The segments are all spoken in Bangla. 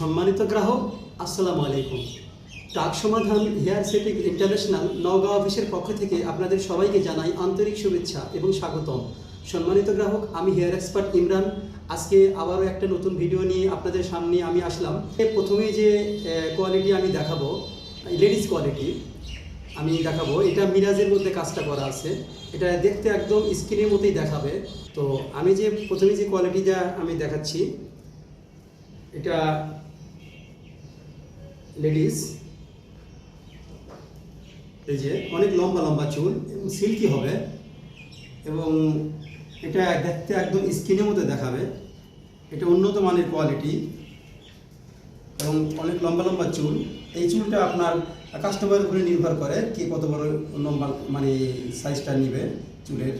সম্মানিত গ্রাহক, আসসালামু আলাইকুম। টাক সমাধান হেয়ার সেটিং ইন্টারন্যাশনাল নওগাঁ অফিসের পক্ষ থেকে আপনাদের সবাইকে জানাই আন্তরিক শুভেচ্ছা এবং স্বাগতম। সম্মানিত গ্রাহক, আমি হেয়ার এক্সপার্ট ইমরান। আজকে আবারও একটা নতুন ভিডিও নিয়ে আপনাদের সামনে আমি আসলাম। প্রথমে যে কোয়ালিটি আমি দেখাবো লেডিস কোয়ালিটি আমি দেখাবো, এটা মিরাজের মধ্যে কাজটা করা আছে। এটা দেখতে একদম স্কিনের মতোই দেখাবে। তো আমি যে, প্রথমে যে কোয়ালিটিটা আমি দেখাচ্ছি, এটা লেডিস এই যে অনেক লম্বা লম্বা চুল এবং সিল্কি হবে এবং এটা দেখতে একদম স্কিনের মধ্যে দেখাবে। এটা উন্নত মানের কোয়ালিটি এবং অনেক লম্বা লম্বা চুল। এই চুলটা আপনার কাস্টমারের উপরে নির্ভর করে কে কত বড় লম্বা মানে সাইজটা নেবে চুলের।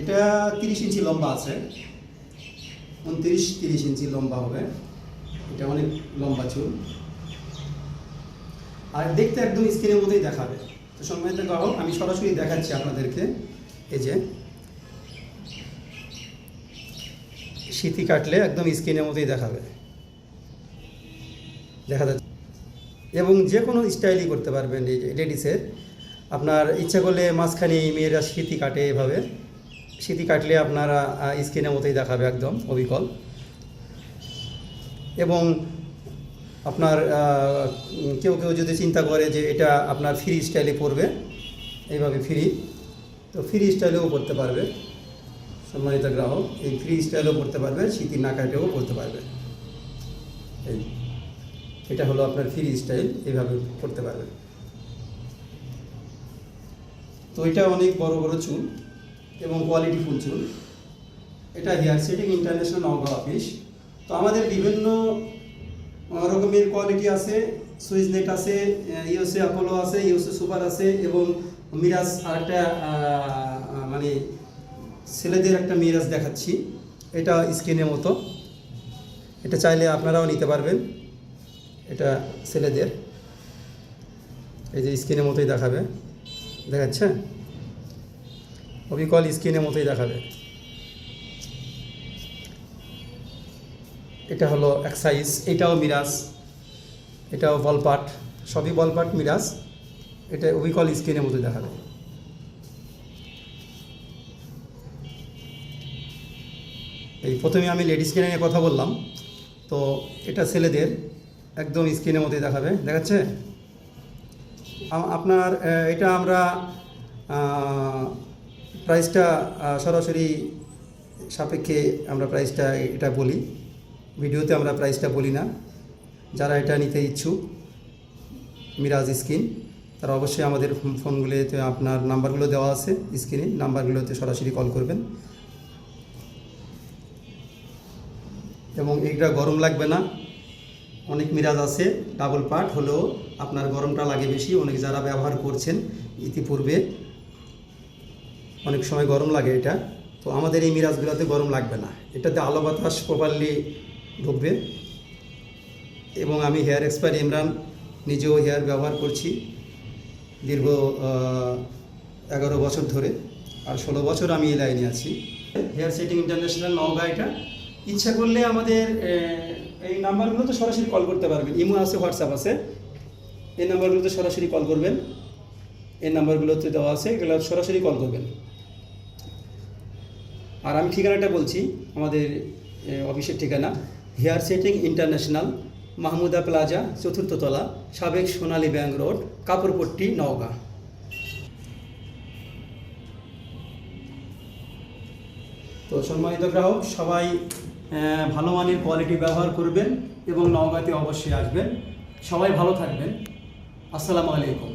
এটা তিরিশ ইঞ্চি লম্বা আছে। উনত্রিশ তিরিশ ইঞ্চি লম্বা হবে। এটা অনেক লম্বা চুল। আর দেখতে একদম স্ক্রিনের মধ্যেই দেখাবে। তো সম্মানিত গ্রাহক, আমি সরাসরি দেখাচ্ছি আপনাদেরকে। এই যে শীতি কাটলে একদম স্ক্রিনের মতোই দেখাবে। দেখা যাচ্ছে। এবং যে কোনো স্টাইলই করতে পারবেন এই লেডিসের আপনার ইচ্ছা করলে মাঝখানে মেয়েরা শীতি কাটে এভাবে। শীতি কাটলে আপনারা স্কিনের মতোই দেখাবে একদম অবিকল। এবং আপনার কেউ কেউ যদি চিন্তা করে যে এটা আপনার ফ্রি স্টাইলে পরবে এইভাবে ফ্রি তো ফ্রি স্টাইলেও পরতে পারবে। সম্মানিত গ্রাহক, এই ফ্রি স্টাইলেও পরতে পারবে শীতি না কাটেও পড়তে পারবে। এই, এটা হলো আপনার ফ্রি স্টাইল এইভাবে করতে পারবে। তো এটা অনেক বড় বড় চুল এবং কোয়ালিটি ফুল চুল। এটা hair setting international Naogaon office তো আমাদের বিভিন্ন রকমের কোয়ালিটি আছে সুইচ নেট আছে ইউসে অ্যাপোলো আছে ইউসে সুপার আছে এবং মিরাজ আরেকটা মানে ছেলেদের একটা মিরাজ দেখাচ্ছি। এটা স্ক্রিনের মতো। এটা চাইলে আপনারাও নিতে পারবেন। এটা ছেলেদের। এই যে স্ক্রিনের মতোই দেখাবে। দেখাচ্ছে? অবিকল স্কিনের মতোই দেখাবে। এটা হলো এক্সাইজ, এটাও মিরাজ, এটাও বলপাট, সবই বলপাট, মিরাজ। এটা অবিকল স্কিনের মতো দেখাবে। এই প্রথমে আমি লেডিস স্কিনে নিয়ে কথা বললাম, তো এটা ছেলেদের একদম স্কিনের মধ্যে দেখাবে। দেখাচ্ছে? আপনার এটা আমরা প্রাইসটা সরাসরি সাপেক্ষে আমরা প্রাইসটা এটা বলি। ভিডিওতে আমরা প্রাইসটা বলি না। যারা এটা নিতে ইচ্ছুক, মিরাজ স্কিন তারা অবশ্যই আমাদের ফোন- ফোনগুলোতে আপনার নাম্বারগুলো দেওয়া আছে স্ক্রিনে, নাম্বারগুলোতে সরাসরি কল করবেন। এবং এইটা গরম লাগবে না। অনেক মিরাজ আছে ডাবল পার্ট হলেও আপনার গরমটা লাগে বেশি। অনেক যারা ব্যবহার করছেন ইতিপূর্বে, অনেক সময় গরম লাগে এটা। তো আমাদের এই মিরাজগুলোতে গরম লাগবে না। এটাতে আলো বাতাস প্রপারলি ঢুকবে এবং আমি হেয়ার এক্সপার্ট ইমরান, নিজেও হেয়ার ব্যবহার করছি দীর্ঘ এগারো বছর ধরে। আর ষোলো বছর আমি এই লাইনে আছি। হেয়ার সেটিং ইন্টারন্যাশনাল নওগাঁ এটা। ইচ্ছা করলে আমাদের এই নাম্বারগুলোতে সরাসরি কল করতে পারবেন। ইমো আছে, হোয়াটসঅ্যাপ আছে। এই নাম্বারগুলোতে সরাসরি কল করবেন। এই নাম্বারগুলোতে দেওয়া আছে, এগুলো সরাসরি কল করবেন। আর আমি ঠিকানাটা বলছি, আমাদের অফিসের ঠিকানা। Hair setting international, Mahmuda plaza, চতুর্থ তলা, সাবেক সোনালী ব্যাংক রোড, কাপড়পট্টি, নওগাঁ। তো সম্মানিত গ্রাহক, সবাই ভালো মানের কোয়ালিটি ব্যবহার করবেন এবং নওগাঁতে অবশ্যই আসবেন। সবাই ভালো থাকবেন। আসসালামু আলাইকুম।